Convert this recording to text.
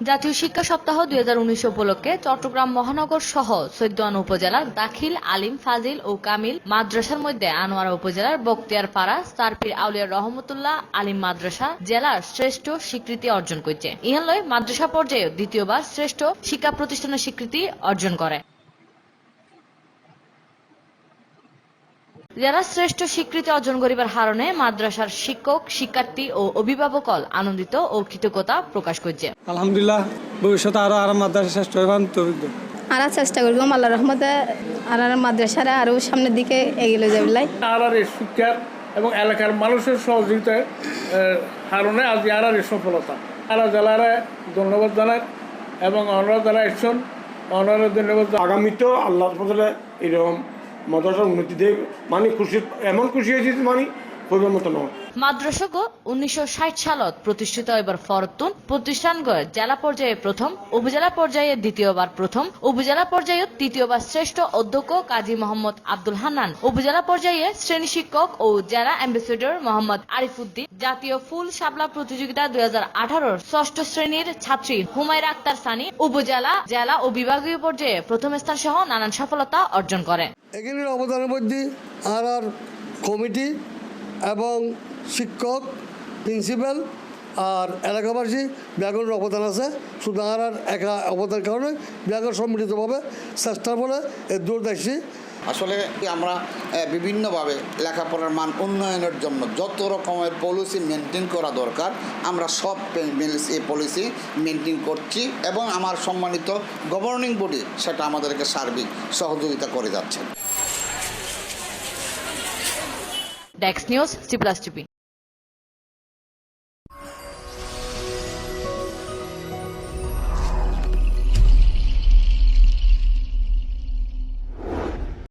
জাতীয় শিক্ষা সপ্তাহ দুই হাজার উনিশ উপলক্ষে চট্টগ্রাম মহানগর সহ চৈদ্দান উপজেলার দাখিল আলিম, ফাজিল ও কামিল মাদ্রাসার মধ্যে আনোয়ারা উপজেলার বক্তিয়ার পাড়া সারপির আউলিয়া রহমতুল্লাহ আলিম মাদ্রাসা জেলার শ্রেষ্ঠ স্বীকৃতি অর্জন করছে। ইহালয় মাদ্রাসা পর্যায়ে দ্বিতীয়বার শ্রেষ্ঠ শিক্ষা প্রতিষ্ঠানের স্বীকৃতি অর্জন করে। যারা শ্রেষ্ঠ স্বীকৃতি অর্জন করিবার হারণে মাদ্রাসার শিক্ষক শিক্ষার্থী ও অভিভাবকল আনন্দিত ও কৃতজ্ঞতা প্রকাশ করছে। আলহামদুলিল্লাহ ভবিষ্যতে আরও আরও মাদ্রাসা শ্রেষ্ঠ হইবান আর চেষ্টা করব আল্লাহ রহমতে আর আর মাদ্রাসারা আরও সামনের দিকে এগিয়ে যাবিলাই আড়ারের শিক্ষার এবং এলাকার মানুষের সহযোগিতায় হারণে আজ আড়ারের সফলতা। আরা জেলারে ধন্যবাদ জানার এবং অনারা যারা এসছেন অনারা ধন্যবাদ। আগামীতেও আল্লাহর ফজলে এরকম মাদ্রাসার উন্নতি দিয়ে মানে খুশি এমন খুশি হয়েছি মানে মাদ্রাসাগ উনিশশো ষাট সালত প্রতিষ্ঠিত এবার ফরতুন। প্রতিষ্ঠানগ জেলা পর্যায়ে প্রথম উপজেলা পর্যায়ে দ্বিতীয়বার প্রথম উপজেলা পর্যায়ে তৃতীয়বার শ্রেষ্ঠ অধ্যক্ষ কাজী মোহাম্মদ আব্দুল হান্নান উপজেলা পর্যায়ে শ্রেণি শিক্ষক ও জেলা অ্যাম্বাসেডর মোহাম্মদ আরিফুদ্দিন জাতীয় ফুল শাপলা প্রতিযোগিতা দুই হাজার আঠারোর ষষ্ঠ শ্রেণির ছাত্রী হুমায়রা আক্তার সানি উপজেলা জেলা ও বিভাগীয় পর্যায়ে প্রথম স্থান সহ নানান সফলতা অর্জন করে। এখানের অবদানের মধ্যে আর আর কমিটি এবং শিক্ষক, প্রিন্সিপাল আর এলাকাবাসী ব্যাগনের অবদান আছে। আর একা অবদানের কারণে ব্যাগন সম্মিলিতভাবে চেষ্টার ফলে এ দূর দেখছি আসলে আমরা বিভিন্নভাবে লেখাপড়ার মান উন্নয়নের জন্য যত রকমের পলিসি মেনটেন করা দরকার, আমরা সব এই পলিসি মেনটেন করছি এবং আমার সম্মানিত গভর্নিং বডি সেটা আমাদেরকে সার্বিক সহযোগিতা করে যাচ্ছে। DexNews C++.